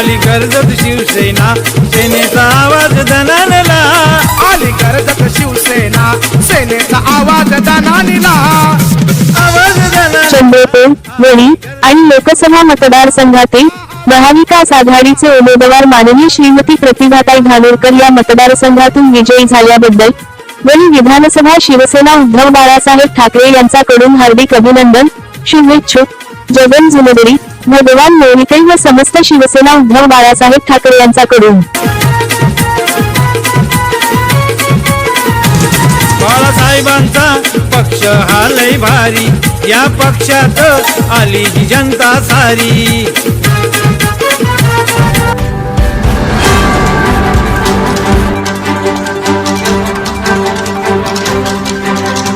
शिवसेना. सेनेचा आवाज दणानला आली कर्जत शिवसेना. सेनेचा आवाज दणानीला आवाज चंद्रपूर वणी आणि लोकसभा मतदारसंघातील महाविकास आघाडीचे उमेदवार माननीय श्रीमती प्रतिभाताई धानोरकर या मतदारसंघातून विजयी झाल्याबद्दल वणी विधानसभा शिवसेना उद्धव बाळासाहेब ठाकरे यांच्याकडून हार्दिक अभिनंदन शुभेच्छुक जगन जुमदरी भगवान मोहिते व समस्त शिवसेना उद्धव बाळासाहेब ठाकरे यांच्याकडून. बाळासाहेबांचा पक्ष हा लय भारी या पक्षात आली जनता सारी.